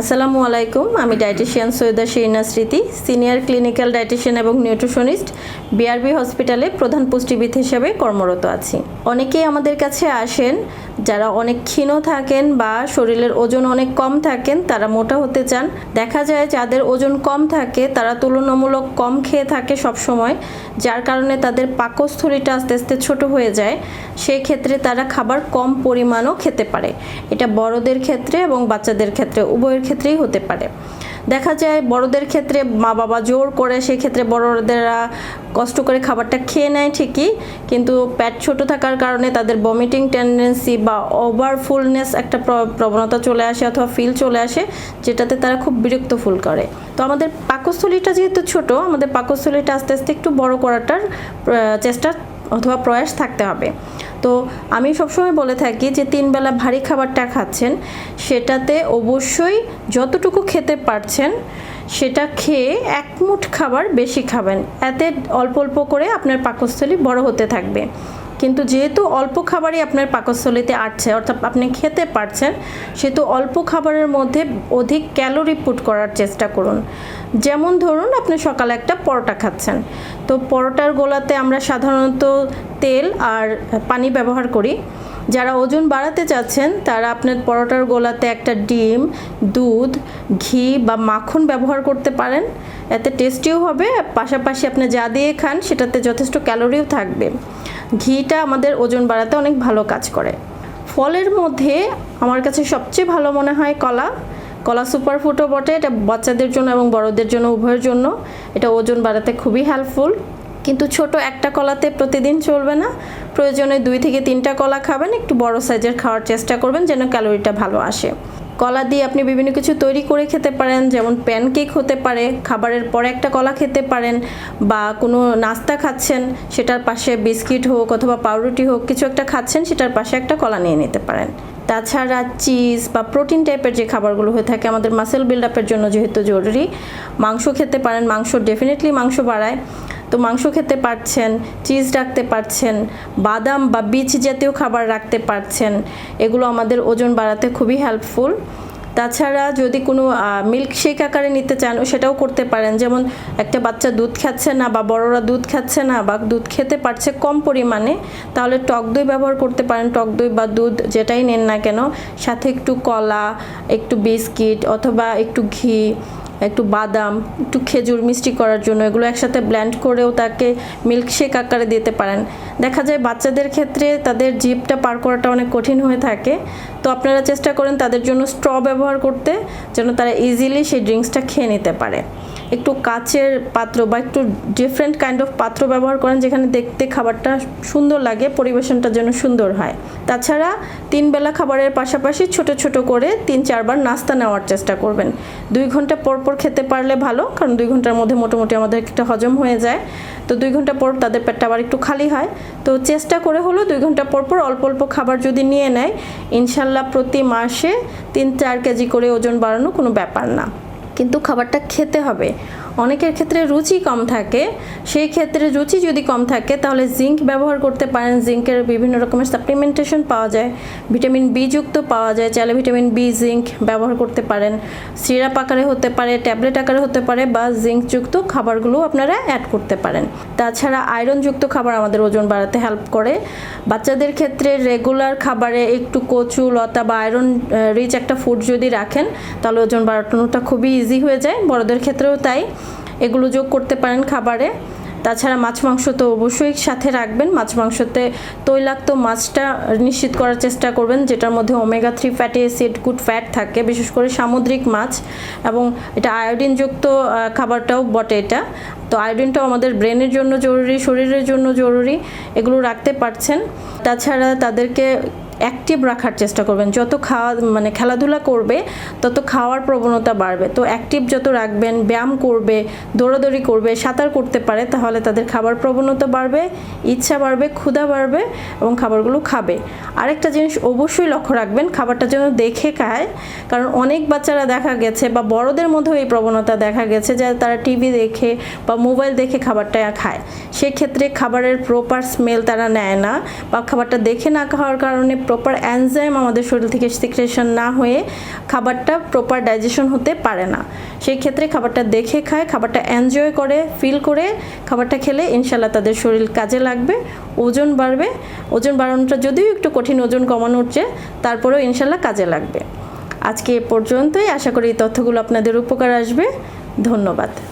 আসসালামু আলাইকুম, আমি dietitian Syeda Shirina Smriti, senior clinical dietitian এবং নিউট্রিশনিস্ট, বিআরবি হসপিটালে প্রধান পুষ্টিবিদ হিসেবে কর্মরত আছি। অনেকেই আমাদের কাছে আসেন যারা অনেক ক্ষীণ থাকেন বা শরীরের ওজন অনেক কম থাকেন, তারা মোটা হতে চান। দেখা যায় যাদের ওজন কম থাকে, তারা তুলনামূলক কম খেয়ে থাকে সব সময় যার কারণে তাদের পাকস্থলীটা আস্তে আস্তে ছোট হয়ে যায়। সেই ক্ষেত্রে তারা খাবার কম পরিমাণও খেতে পারে। এটা বড়দের ক্ষেত্রে এবং বাচ্চাদের ক্ষেত্রে, উভয়ের ক্ষেত্রেই হতে পারে। দেখা যায় বড়দের ক্ষেত্রে মা বাবা জোর করে সেই ক্ষেত্রে বড়দেরা কষ্ট করে খাবারটা খেয়ে নেয় ঠিকই, কিন্তু প্যাট ছোট থাকার কারণে তাদের বমিটিং টেন্ডেন্সি বা ওভারফুলনেস একটা প্র- প্রবণতা চলে আসে অথবা ফিল চলে আসে, যেটাতে তারা খুব বিরক্ত ফুল করে। তো আমাদের পাকস্থলীটা যেহেতু ছোট, আমাদের পাকস্থলীটা আস্তে আস্তে একটু বড় করাটার চেষ্টা অথবা প্রয়াস থাকতে হবে। তো আমি সবসময় বলে থাকি যে তিন বেলা ভারী খাবারটা খাচ্ছেন, সেটাতে অবশ্যই যতটুকু খেতে পারছেন, সেটা খেয়ে এক মুঠ খাবার বেশি খাবেন। এতে অল্প অল্প করে আপনার পাকস্থলী বড় হতে থাকবে। কিন্তু যেহেতু অল্প খাবারই আপনার পাকস্থলীতে আটছে অর্থাৎ আপনি খেতে পারছেন, সেহেতু অল্প খাবারের মধ্যে অধিক ক্যালোরি পুট করার চেষ্টা করুন। যেমন ধরুন আপনি সকালে একটা পরোটা খাচ্ছেন। তো পরোটার গোলাতে আমরা সাধারণত তেল আর পানি ব্যবহার করি। যারা ওজন বাড়াতে চাচ্ছেন, তারা আপনার পরোটার গোলাতে একটা ডিম, দুধ, ঘি বা মাখন ব্যবহার করতে পারেন। এতে টেস্টিও হবে, পাশাপাশি আপনি যা দিয়ে খান, সেটাতে যথেষ্ট ক্যালোরিও থাকবে। ঘিটা আমাদের ওজন বাড়াতে অনেক ভালো কাজ করে। ফলের মধ্যে আমার কাছে সবচেয়ে ভালো মনে হয় কলা। কলা সুপার ফুডও বটে, এটা বাচ্চাদের জন্য এবং বড়দের জন্য, উভয়ের জন্য। এটা ওজন বাড়াতে খুবই হেল্পফুল কিন্তু ছোট একটা কলাতে প্রতিদিন চলবে না। প্রয়োজনে দুই থেকে তিনটা কলা খাবেন, একটু বড় সাইজের খাওয়ার চেষ্টা করবেন যেন ক্যালোরিটা ভালো আসে। কলা দিয়ে আপনি বিভিন্ন কিছু তৈরি করে খেতে পারেন, যেমন প্যানকেক হতে পারে, খাবারের পরে একটা কলা খেতে পারেন, বা কোনো নাস্তা খাচ্ছেন, সেটার পাশে বিস্কিট হোক অথবা পাউরুটি হোক, কিছু একটা খাচ্ছেন, সেটার পাশে একটা কলা নিয়ে নিতে পারেন। তাছাড়া চিজ বা প্রোটিন টাইপের যে খাবারগুলো হয়ে থাকে, আমাদের মাসেল বিল্ড আপের জন্য যেহেতু জরুরি, মাংস খেতে পারেন, মাংস ডেফিনেটলি মাংস বাড়ায়। তো মাংস খেতে পারছেন চিজ রাখতে পারছেন, বাদাম বা বীজ জাতীয় খাবার রাখতে পারছেন, এগুলো আমাদের ওজন বাড়াতে খুবই হেল্পফুল তাছাড়া যদি কোনো মিল্ক শেক আকারে নিতে চান, সেটাও করতে পারেন। যেমন একটা বাচ্চা দুধ খাচ্ছে না বা বড়রা দুধ খাচ্ছে না বা দুধ খেতে পারছে কম পরিমাণে, তাহলে টক দই ব্যবহার করতে পারেন। টক দই বা দুধ যেটাই নেন না কেন, সাথে একটু কলা, একটু বিস্কিট অথবা একটু ঘি একটু বাদাম, একটু খেজুর মিষ্টি করার জন্য, এগুলো একসাথে ব্ল্যান্ড করেও তাকে মিল্কশেক আকারে দিতে পারেন। দেখা যায় বাচ্চাদের ক্ষেত্রে তাদের জিভটা পার করাটা অনেক কঠিন হয়ে থাকে। তো আপনারা চেষ্টা করেন তাদের জন্য স্ট্র ব্যবহার করতে, যেন তারা ইজিলি সেই ড্রিঙ্কসটা খেয়ে নিতে পারে। একটু কাচের পাত্র বা একটু ডিফারেন্ট কাইন্ড অফ পাত্র ব্যবহার করেন, যেখানে দেখতে খাবারটা সুন্দর লাগে, পরিবেশনটা যেন সুন্দর হয়। তাছাড়া তিন বেলা খাবারের পাশাপাশি ছোট ছোট করে তিন চারবার নাস্তা নেওয়ার চেষ্টা করবেন। দুই ঘণ্টা পর পর খেতে পারলে ভালো, কারণ দুই ঘণ্টার মধ্যে মোটামুটি আমাদের একটা হজম হয়ে যায়। তো দুই ঘণ্টা পর তাদের পেটটা আবার একটু খালি হয়। তো চেষ্টা করে হলো দুই ঘণ্টা পর পর অল্প অল্প খাবার যদি নিয়ে নেয়, ইনশাল্লাহ প্রতি মাসে তিন চার কেজি করে ওজন বাড়ানো কোনো ব্যাপার না। কিন্তু খাবারটা খেতে হবে। অনেকের ক্ষেত্রে রুচি কম থাকে। সেই ক্ষেত্রে রুচি যদি কম থাকে, তাহলে জিঙ্ক ব্যবহার করতে পারেন। জিঙ্কের বিভিন্ন রকমের সাপ্লিমেন্টেশন পাওয়া যায়। ভিটামিন বি যুক্ত পাওয়া যায়। চাইলে ভিটামিন বি জিঙ্ক ব্যবহার করতে পারেন। সিরাপ আকারে হতে পারে, ট্যাবলেট আকারে হতে পারে বা জিঙ্ক যুক্ত খাবারগুলো আপনারা অ্যাড করতে পারেন। তাছাড়া আয়রন যুক্ত খাবার আমাদের ওজন বাড়াতে হেল্প করে। বাচ্চাদের ক্ষেত্রে রেগুলার খাবারে একটু কচু, লতা বা আয়রন রিচ একটা ফুড যদি রাখেন, তাহলে ওজন বাড়ানোটা খুবই ইজি হয়ে যায়। বড়দের ক্ষেত্রেও তাই। এগুলো যোগ করতে পারেন খাবারে। তাছাড়া মাছ মাংস তো অবশ্যই সাথে রাখবেন। মাছ মাংসতে তৈলাক্ত মাছটা নিশ্চিত করার চেষ্টা করবেন, যেটার মধ্যে omega three fatty acid good fat থাকে, বিশেষ করে সামুদ্রিক মাছ। এবং এটা আয়োডিনযুক্ত খাবারটাও বটে এটা। তো আয়োডিনটাও আমাদের ব্রেনের জন্য জরুরি, শরীরের জন্য জরুরি, এগুলো রাখতে পারছেন। তাছাড়া তাদেরকে অ্যাক্টিভ রাখার চেষ্টা করবেন। যত খাওয়া মানে খেলাধুলা করবে, তত খাওয়ার প্রবণতা বাড়বে। তো অ্যাক্টিভ যত রাখবেন, ব্যায়াম করবে, দৌড়াদৌড়ি করবে, সাঁতার করতে পারে, তাহলে তাদের খাবার প্রবণতা বাড়বে, ইচ্ছা বাড়বে, ক্ষুধা বাড়বে এবং খাবারগুলো খাবে। আরেকটা জিনিস অবশ্যই লক্ষ্য রাখবেন, খাবারটা যেন দেখে খায়। কারণ অনেক বাচ্চারা দেখা গেছে বা বড়দের মধ্যেও এই প্রবণতা দেখা গেছে যে তারা টিভি দেখে বা মোবাইল দেখে খাবারটা খায়। সেক্ষেত্রে খাবারের প্রপার স্মেল তারা নেয় না বা খাবারটা দেখে না খাওয়ার কারণে প্রপার অ্যানজাইম আমাদের শরীর থেকে সিক্রেশন না হয়ে খাবারটা প্রপার ডাইজেশন হতে পারে না। সেই ক্ষেত্রে খাবারটা দেখে খায়, খাবারটা এনজয় করে ফিল করে, খাবারটা খেলে ইনশাল্লাহ তাদের শরীর কাজে লাগবে, ওজন বাড়বে। ওজন বাড়ানোটা যদিও একটু কঠিন ওজন কমানোর চেয়ে তারপরেও ইনশাল্লাহ কাজে লাগবে। আজকে এ পর্যন্তই, আশা করি এই তথ্যগুলো আপনাদের উপকার আসবে। ধন্যবাদ।